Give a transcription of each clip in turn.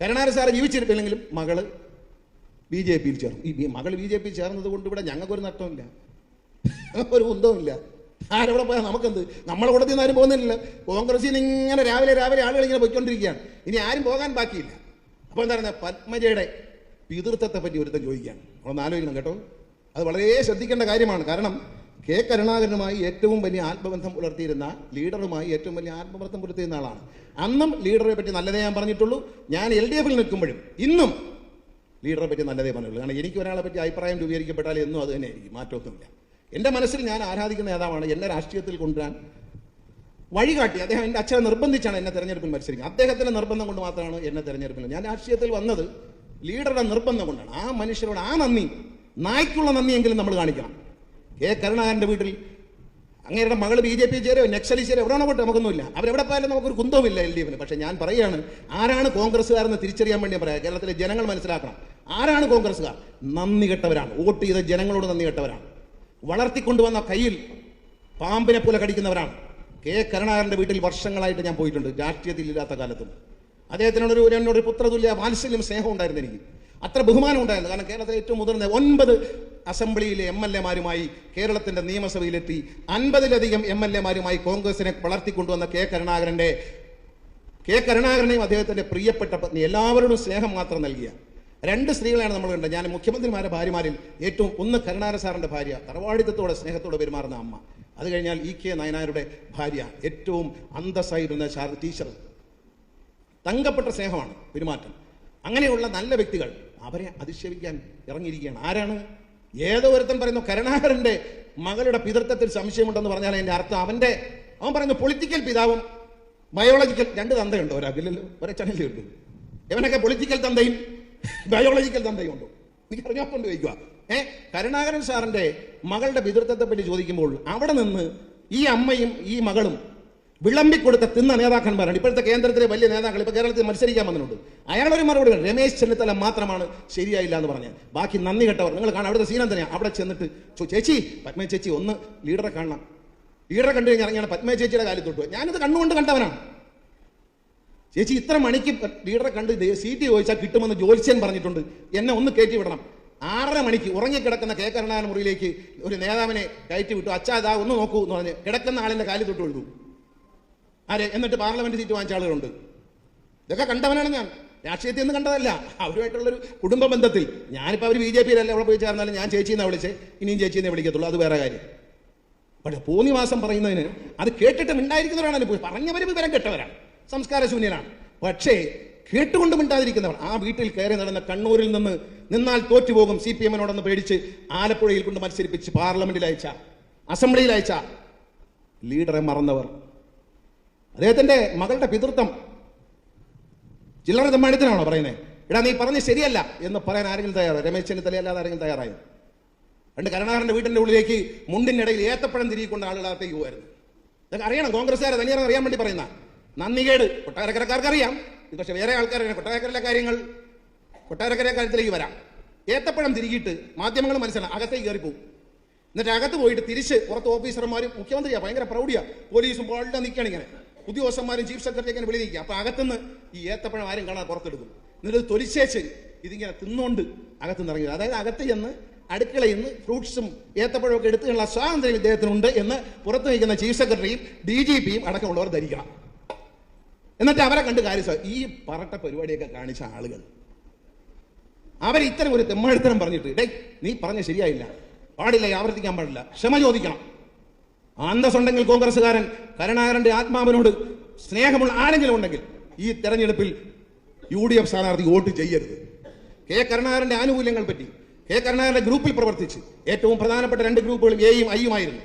Karunakaran sir ജീവിച്ചിരിപ്പില്ലെങ്കിലും മകൾ B J പിയിൽ ചേർന്നു. ഈ മകൾ ബി ജെ പിയിൽ ചേർന്നത് കൊണ്ട് ഇവിടെ ഞങ്ങൾക്കൊരു നഷ്ടമില്ല ഒരു കുന്തവുമില്ല. ആരവിടെ പോയാൽ നമുക്കെന്ത്? നമ്മളെ കൂടെ നിന്ന് ആരും പോകുന്നില്ല കോൺഗ്രസിൽ നിന്ന് ഇങ്ങനെ രാവിലെ രാവിലെ ആളുകൾ ഇങ്ങനെ പോയിക്കൊണ്ടിരിക്കുകയാണ്. ഇനി ആരും പോകാൻ ബാക്കിയില്ല. അപ്പോൾ എന്താ പറയുക പത്മജയുടെ പിതൃത്വത്തെ പറ്റി ഒരുത്തം ചോദിക്കുകയാണ്. നമ്മളൊന്ന് ആലോചിക്കണം കേട്ടോ. അത് വളരെ ശ്രദ്ധിക്കേണ്ട കാര്യമാണ്. കാരണം കെ കരുണാകരനുമായി ഏറ്റവും വലിയ ആത്മബന്ധം പുലർത്തിയിരുന്ന ലീഡറുമായി ഏറ്റവും വലിയ ആത്മബന്ധം പുലർത്തിയിരുന്ന ആളാണ്. അന്നും ലീഡറെ പറ്റി നല്ലതേ ഞാൻ പറഞ്ഞിട്ടുള്ളൂ. ഞാൻ എൽ ഡി എഫിൽ നിൽക്കുമ്പോഴും ഇന്നും ലീഡറെ പറ്റി നല്ലതേ പറഞ്ഞുള്ളൂ കാരണം എനിക്ക് ഒരാളെ പറ്റി അഭിപ്രായം രൂപീകരിക്കപ്പെട്ടാൽ എന്നും അത് തന്നെയായിരിക്കും മാറ്റമൊന്നുമില്ല. എന്റെ മനസ്സിൽ ഞാൻ ആരാധിക്കുന്ന നേതാവാണ് എന്നെ രാഷ്ട്രീയത്തിൽ കൊണ്ടുവരാൻ വഴികാട്ടി അദ്ദേഹം എന്റെ അച്ഛനെ നിർബന്ധിച്ചാണ് എന്നെ തെരഞ്ഞെടുപ്പിൽ മത്സരിക്കുന്നത്. അദ്ദേഹത്തിന്റെ നിർബന്ധം കൊണ്ട് മാത്രമാണ് എന്നെ തെരഞ്ഞെടുപ്പിൽ ഞാൻ രാഷ്ട്രീയത്തിൽ വന്നത്. ലീഡറുടെ നിർബന്ധം കൊണ്ടാണ്. ആ മനുഷ്യരോട് ആ നന്ദി നായ്ക്കുള്ള നന്ദിയെങ്കിലും നമ്മൾ കാണിക്കണം. കെ കരുണാകരന്റെ വീട്ടിൽ. അങ്ങേരുടെ മകൾ ബി ജെ പി ചേരോ നക്സലി ചേരോ എവിടെയാണോ പോട്ടെ നമുക്കൊന്നുമില്ല. അവരെവിടെ പോയാലും നമുക്കൊരു കുന്തവുമില്ല എൽ ഡി എഫിന്. പക്ഷേ ഞാൻ പറയുകയാണ് ആരാണ് കോൺഗ്രസ്സുകാരെന്ന് തിരിച്ചറിയാൻ വേണ്ടി പറയാം. കേരളത്തിലെ ജനങ്ങൾ മനസ്സിലാക്കണം. ആരാണ് കോൺഗ്രസ്സുകാർ? നന്ദി കെട്ടവരാണ്. വോട്ട് ചെയ്ത ജനങ്ങളോട് നന്ദി കെട്ടവരാണ്. വളർത്തിക്കൊണ്ടുവന്ന കയ്യിൽ പാമ്പിനെ പോലെ കടിക്കുന്നവരാണ്. കെ കരുണാകരന്റെ വീട്ടിൽ വർഷങ്ങളായിട്ട് ഞാൻ പോയിട്ടുണ്ട് രാഷ്ട്രീയത്തിൽ ഇല്ലാത്ത കാലത്തും. അദ്ദേഹത്തിനോടൊരു എന്നോട് പുത്രതുല്യ വാത്സല്യം സ്നേഹം ഉണ്ടായിരുന്നു എനിക്ക്. അത്ര ബഹുമാനം ഉണ്ടായിരുന്നു. കാരണം കേരളത്തിലെ ഏറ്റവും മുതിർന്ന ഒൻപത് അസംബ്ലിയിലെ എം എൽ എമാരുമായി കേരളത്തിന്റെ നിയമസഭയിലെത്തി അൻപതിലധികം എം എൽ എമാരുമായി കോൺഗ്രസിനെ വളർത്തിക്കൊണ്ടുവന്ന കെ കരുണാകരന്റെ കെ കരുണാകരനെയും അദ്ദേഹത്തിന്റെ പ്രിയപ്പെട്ട പത്നി എല്ലാവരോടും സ്നേഹം മാത്രം നൽകിയ. രണ്ട് സ്ത്രീകളെയാണ് നമ്മൾ കണ്ടത്. ഞാൻ മുഖ്യമന്ത്രിമാരുടെ ഭാര്യമാരിൽ ഏറ്റവും ഒന്ന് കരുണാകര സാറിന്റെ ഭാര്യ. തറവാടിത്തത്തോടെ സ്നേഹത്തോടെ പെരുമാറുന്ന അമ്മ. അത് കഴിഞ്ഞാൽ ഇ കെ നയനാരുടെ ഭാര്യ. ഏറ്റവും അന്തസ്സായിരുന്ന ശാരദ ടീച്ചർ. തങ്കപ്പെട്ട സ്നേഹമാണ്. പെരുമാറ്റം. അങ്ങനെയുള്ള നല്ല വ്യക്തികൾ അവരെ അധിക്ഷേപിക്കാൻ ഇറങ്ങിയിരിക്കുകയാണ്. ആരാണ്? ഏതോ ഒരുത്തൻ പറയുന്നു കരുണാകരന്റെ മകളുടെ പിതൃത്വത്തിൽ സംശയമുണ്ടെന്ന് പറഞ്ഞാൽ അതിന്റെ അർത്ഥം അവന്റെ അവൻ പറയുന്നു പൊളിറ്റിക്കൽ പിതാവും ബയോളജിക്കൽ രണ്ട് തന്തയുണ്ട്. ഒരു ഒരച്ചനല്ലേ ഉണ്ട് ഇവനൊക്കെ പൊളിറ്റിക്കൽ തന്തയും ബയോളജിക്കൽ തന്തയും ഉണ്ട്. എനിക്ക് അറിഞ്ഞാക്കൊണ്ട് വയ്ക്കുക ഏ കരുണാകരൻ സാറിന്റെ മകളുടെ പിതൃത്വത്തെ പറ്റി ചോദിക്കുമ്പോൾ അവിടെ നിന്ന് ഈ അമ്മയും ഈ മകളും വിളമ്പിക്കൊടുത്ത തിന്ന നേതാക്കന്മാരാണ്. ഇപ്പോഴത്തെ കേന്ദ്രത്തിലെ വലിയ നേതാക്കൾ ഇപ്പോൾ കേരളത്തിൽ മത്സരിക്കാൻ വന്നിട്ടുണ്ട്. അയാളൊരു മറുപടി. രമേശ് ചെന്നിത്തല മാത്രമാണ് ശരിയായില്ല എന്ന് പറഞ്ഞത് ബാക്കി നന്ദി കെട്ടവർ. നിങ്ങൾ കാണാം അവിടുത്തെ സീനം തന്നെയാണ് അവിടെ ചെന്നിട്ട് ചേച്ചി പത്മ ചേച്ചി ഒന്ന് ലീഡറെ കാണണം. ലീഡറെ കണ്ടു കഴിഞ്ഞാൽ ഇറങ്ങിയാണ് പത്മ ചേച്ചിയുടെ കാലിൽ തൊട്ടു. ഞാനിത് കണ്ണുകൊണ്ട് കണ്ടവനാണ്. ചേച്ചി ഇത്ര മണിക്ക് ലീഡറെ കണ്ട് സീറ്റ് ചോദിച്ചാൽ കിട്ടുമെന്ന് ജോത്സ്യൻ പറഞ്ഞിട്ടുണ്ട്. എന്നെ ഒന്ന് കയറ്റി വിടണം. ആറര മണിക്ക് ഉറങ്ങിക്കിടക്കുന്ന കെ കരുണാകരൻ മുറിയിലേക്ക് ഒരു നേതാവിനെ കയറ്റി വിട്ടു. അച്ഛാ ഇതാ ഒന്ന് നോക്കൂ എന്ന് പറഞ്ഞ് കിടക്കുന്ന ആളിന്റെ കാലിൽ തൊട്ട് എഴുതു ആരെ? എന്നിട്ട് പാർലമെന്റ് സീറ്റ് വാങ്ങിച്ച ആളുകളുണ്ട്. ഇതൊക്കെ കണ്ടവനാണ് ഞാൻ. രാഷ്ട്രീയത്തിൽ ഒന്നും കണ്ടതല്ല. അവരുമായിട്ടുള്ളൊരു കുടുംബ ബന്ധത്തിൽ. ഞാനിപ്പോൾ അവർ ബി ജെ പിയിലല്ല അവിടെ പോയി ചേർന്നാലും ഞാൻ ചേച്ചി ചേച്ചിയെന്നാ വിളിച്ച്? ഇനിയും ചേച്ചി ചേച്ചിയെന്നേ വിളിക്കത്തുള്ളൂ. അത് വേറെ കാര്യം. പക്ഷേ പൂന്നിവാസം പറയുന്നതിന് അത് കേട്ടിട്ട് മിണ്ടായിരിക്കുന്നവരാണ് പോയി. പറഞ്ഞവർ വിവരം കെട്ടവരാണ്. സംസ്കാരശൂന്യനാണ് പക്ഷേ കേട്ടുകൊണ്ട് മിണ്ടാതിരിക്കുന്നവർ. ആ വീട്ടിൽ കയറി നടന്ന കണ്ണൂരിൽ നിന്ന് നിന്നാൽ തോറ്റുപോകും സി പി എമ്മിനോടൊന്ന് പേടിച്ച് ആലപ്പുഴയിൽ കൊണ്ട് മത്സരിപ്പിച്ച് പാർലമെന്റിൽ അയച്ച അസംബ്ലിയിൽ അയച്ച. ലീഡറെ മറന്നവർ. അദ്ദേഹത്തിന്റെ മകളുടെ പിതൃത്വം ചില്ലറ തമ്മാണിത്തിനാണോ പറയുന്നത് എടാ നീ പറഞ്ഞ് ശരിയല്ല എന്ന് പറയാൻ ആരെങ്കിലും തയ്യാറോ രമേശ് ചെന്നിത്തല അല്ലാതെ ആരെങ്കിലും തയ്യാറായോ? രണ്ട് കരുണാകരന്റെ വീട്ടിന്റെ ഉള്ളിലേക്ക് ഇടയിൽ ഏത്തപ്പഴം തിരികൊണ്ട് ആളുകളകത്തേക്ക് പോകുമായിരുന്നു ഇതൊക്കെ അറിയണം കോൺഗ്രസ്സുകാരെ തനിയാറെന്ന് അറിയാൻ വേണ്ടി പറയുന്ന. നന്ദികേട് കൊട്ടാരക്കരക്കാർക്ക് അറിയാം. പക്ഷെ വേറെ ആൾക്കാരെ കൊട്ടാരക്കരയിലെ കാര്യങ്ങൾ കൊട്ടാരക്കര കാര്യത്തിലേക്ക് വരാം. ഏത്തപ്പഴം തിരികിയിട്ട് മാധ്യമങ്ങൾ മനസ്സിലാണ് അകത്തേക്ക് കയറിപ്പോവും. എന്നിട്ട് അകത്ത് പോയിട്ട് തിരിച്ച് പുറത്ത് ഓഫീസർമാരും മുഖ്യമന്ത്രിയാണ് ഭയങ്കര പ്രൗഢിയാണ് പോലീസും പോലെ നിൽക്കുകയാണ് ഇങ്ങനെ. ഉദ്യോഗസ്ഥന്മാരും ചീഫ് സെക്രട്ടറി അങ്ങനെ വിളിയിരിക്കുക അപ്പൊ അകത്തുനിന്ന് ഈ ഏത്തപ്പഴം ആരും കാണാൻ പുറത്തെടുക്കും എന്നിട്ട് തൊലിച്ചേച്ച് ഇതിങ്ങനെ തിന്നുകൊണ്ട് അകത്തുനിന്ന് ഇറങ്ങി അതായത് അകത്ത് ചെന്ന് അടുക്കളയിൽ നിന്ന് ഫ്രൂട്ട്സും ഏത്തപ്പഴമൊക്കെ എടുത്തുള്ള സ്വാതന്ത്ര്യം ഇദ്ദേഹത്തിനുണ്ട് എന്ന് പുറത്തു നിൽക്കുന്ന ചീഫ് സെക്രട്ടറിയും ഡി ജി പിയും അടക്കമുള്ളവർ ധരിക്കണം. എന്നിട്ട് അവരെ കണ്ട് കാര്യം ഈ പറട്ട പരിപാടിയൊക്കെ കാണിച്ച ആളുകൾ. അവർ ഇത്തരം ഒരു തെമ്മാടിത്തരം പറഞ്ഞിട്ട് ഡേ നീ പറഞ്ഞ ശരിയായില്ല. പാടില്ല ആവർത്തിക്കാൻ പാടില്ല. ക്ഷമ ചോദിക്കണം. അന്തസ്സുണ്ടെങ്കിൽ കോൺഗ്രസ്സുകാരൻ കരുണാകരന്റെ ആത്മാവിനോട് സ്നേഹമുള്ള ആരെങ്കിലും ഉണ്ടെങ്കിൽ ഈ തെരഞ്ഞെടുപ്പിൽ യു ഡി എഫ് സ്ഥാനാർത്ഥി വോട്ട് ചെയ്യരുത്. കെ കരുണാകരന്റെ ആനുകൂല്യങ്ങൾ പറ്റി കെ കരുണാകരന്റെ ഗ്രൂപ്പിൽ പ്രവർത്തിച്ച് ഏറ്റവും പ്രധാനപ്പെട്ട രണ്ട് ഗ്രൂപ്പുകളും എയും ഐയുമായിരുന്നു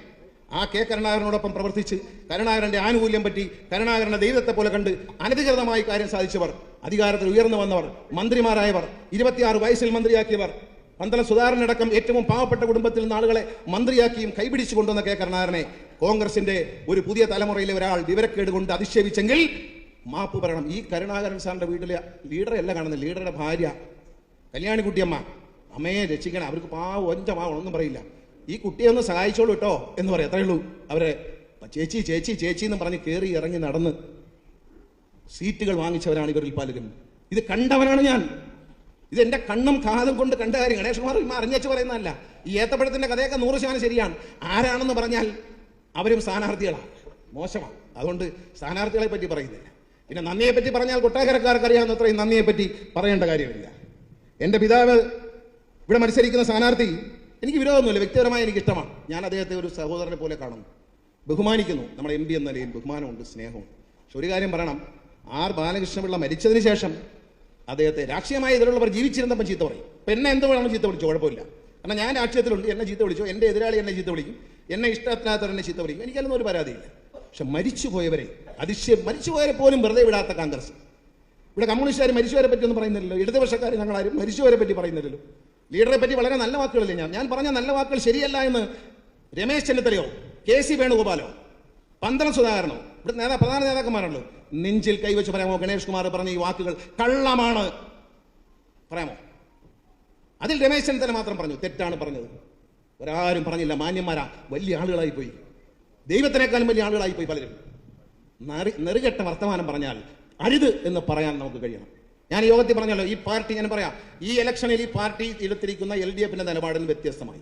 ആ കെ കരുണാകരനോടൊപ്പം പ്രവർത്തിച്ച് കരുണാകരന്റെ ആനുകൂല്യം പറ്റി കരുണാകരന്റെ ദൈവത്തെ പോലെ കണ്ട് അനധികൃതമായി കാര്യം സാധിച്ചവർ അധികാരത്തിൽ ഉയർന്നു വന്നവർ മന്ത്രിമാരായവർ ഇരുപത്തിയാറ് വയസ്സിൽ മന്ത്രിയാക്കിയവർ പന്തള സുധാകരനടക്കം ഏറ്റവും പാവപ്പെട്ട കുടുംബത്തിൽ നിന്ന് ആളുകളെ മന്ത്രിയാക്കിയും കൈപിടിച്ചു കൊണ്ടുവന്ന കെ കരുണാകരനെ കോൺഗ്രസിന്റെ ഒരു പുതിയ തലമുറയിലെ ഒരാൾ വിവരക്കേട് കൊണ്ട് അധിക്ഷേപിച്ചെങ്കിൽ മാപ്പ് പറയണം. ഈ കരുണാകരൻ സാറിന്റെ വീട്ടിലെ ലീഡറെ അല്ല കാണുന്നത്. ലീഡറുടെ ഭാര്യ. കല്യാണിക്കുട്ടിയമ്മ. അമ്മയെ രക്ഷിക്കണം. അവർക്ക് പാവം ഒഞ്ച പാവം ഒന്നും പറയില്ല. ഈ കുട്ടിയെ ഒന്ന് സഹായിച്ചോളൂ കേട്ടോ എന്ന് പറയാം. അത്രേ ഉള്ളൂ. അവരെ ചേച്ചി ചേച്ചി ചേച്ചി എന്ന് പറഞ്ഞ് കയറി ഇറങ്ങി നടന്ന് സീറ്റുകൾ വാങ്ങിച്ചവരാണ് ഇവരിൽ പലരും. ഇത് കണ്ടവനാണ് ഞാൻ. ഇത് കണ്ണും കാതും കൊണ്ട് കണ്ട കാര്യം ഗണേഷ് കുമാർ ഇമ്മ അറിഞ്ഞു പറയുന്നതല്ല. ഈ ഏത്തപ്പഴത്തിന്റെ കഥയൊക്കെ നൂറ് ശതമാനം ശരിയാണ്. ആരാണെന്ന് പറഞ്ഞാൽ അവരും സ്ഥാനാർത്ഥികളാണ്. മോശമാണ്. അതുകൊണ്ട് സ്ഥാനാർത്ഥികളെ പറ്റി പറയുന്നില്ല. പിന്നെ നന്ദിയെ പറ്റി പറഞ്ഞാൽ കൊട്ടാരക്കാർക്ക് അറിയാവുന്നത്രയും നന്ദിയെ പറ്റി പറയേണ്ട കാര്യമില്ല. എന്റെ പിതാവ് ഇവിടെ മത്സരിക്കുന്ന സ്ഥാനാർത്ഥി എനിക്ക് വിരോധമൊന്നുമില്ല. വ്യക്തിപരമായി എനിക്ക് ഇഷ്ടമാണ് ഞാൻ അദ്ദേഹത്തെ ഒരു സഹോദരനെ പോലെ കാണുന്നു. ബഹുമാനിക്കുന്നു. നമ്മുടെ എം പി എന്ന നിലയിൽ ബഹുമാനമുണ്ട് സ്നേഹമുണ്ട്. പക്ഷെ ഒരു കാര്യം പറയണം. ആർ ബാലകൃഷ്ണപിള്ള മരിച്ചതിന് ശേഷം അദ്ദേഹത്തെ രാഷ്ട്രീയമായ എതിരുള്ളവർ ജീവിച്ചിരുന്നപ്പോൾ ചീത്ത പറയും. ഇപ്പം എന്നെ എന്ത് വേണം ചീത്ത വിളിച്ചു കുഴപ്പമില്ല. കാരണം ഞാൻ രാഷ്ട്രീയത്തിലുണ്ട് എന്നെ ചീത്ത വിളിച്ചു എന്റെ എതിരാളി എന്നെ ചീത്ത വിളിക്കും എന്നെ ഇഷ്ടത്തിനകത്തവർ എന്നെ ചീത്ത വിളിക്കും എനിക്കതൊന്നും ഒരു പരാതിയില്ല. പക്ഷെ മരിച്ചുപോയവരെ അതിശയം മരിച്ചുപോയവരെ പോലും വെറുതെ വിടാത്ത കോൺഗ്രസ്. ഇവിടെ കമ്മ്യൂണിസ്റ്റുകാർ മരിച്ചവരെ പറ്റി ഒന്നും പറയുന്നില്ലല്ലോ. ഇടതുപക്ഷക്കാർ ഞങ്ങളാരും മരിച്ചവരെ പറ്റി പറയുന്നില്ലല്ലോ. ലീഡറെ പറ്റി വളരെ നല്ല വാക്കുകളല്ലേ ഞാൻ? ഞാൻ പറഞ്ഞ നല്ല വാക്കുകൾ ശരിയല്ല എന്ന് രമേശ് ചെന്നിത്തലയോ കെ സി വേണുഗോപാലോ പന്തളം സുധാകരനോ? ഇവിടെ നേതാ പ്രധാന നേതാക്കന്മാരാണല്ലോ നെഞ്ചിൽ കൈവച്ച് പറയാമോ? ഗണേഷ് കുമാർ പറഞ്ഞ ഈ വാക്കുകൾ കള്ളമാണ്. പറയാമോ? അതിൽ രമേശ് ചെന്നിത്തല മാത്രം പറഞ്ഞു. തെറ്റാണ് പറഞ്ഞത്. ഒരാരും പറഞ്ഞില്ല. മാന്യന്മാരാ. വലിയ ആളുകളായി പോയി ദൈവത്തിനേക്കാളും വലിയ ആളുകളായി പോയി പലരും. നെറി- നെറുകെട്ട വർത്തമാനം പറഞ്ഞാൽ അരുത് എന്ന് പറയാൻ നമുക്ക് കഴിയണം. ഞാൻ യോഗത്തിൽ പറഞ്ഞല്ലോ ഈ പാർട്ടി ഞാൻ പറയാം. ഈ ഇലക്ഷനിൽ ഈ പാർട്ടി എടുത്തിരിക്കുന്ന എൽ ഡി എഫിന്റെ നിലപാടിൽ വ്യത്യസ്തമായി.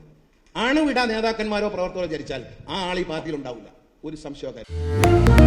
അണുവിട നേതാക്കന്മാരോ പ്രവർത്തകരോ ധരിച്ചാൽ ആ ആൾ ഈ പാർട്ടിയിൽ ഉണ്ടാവില്ല. ഒരു സംശയക്കാരി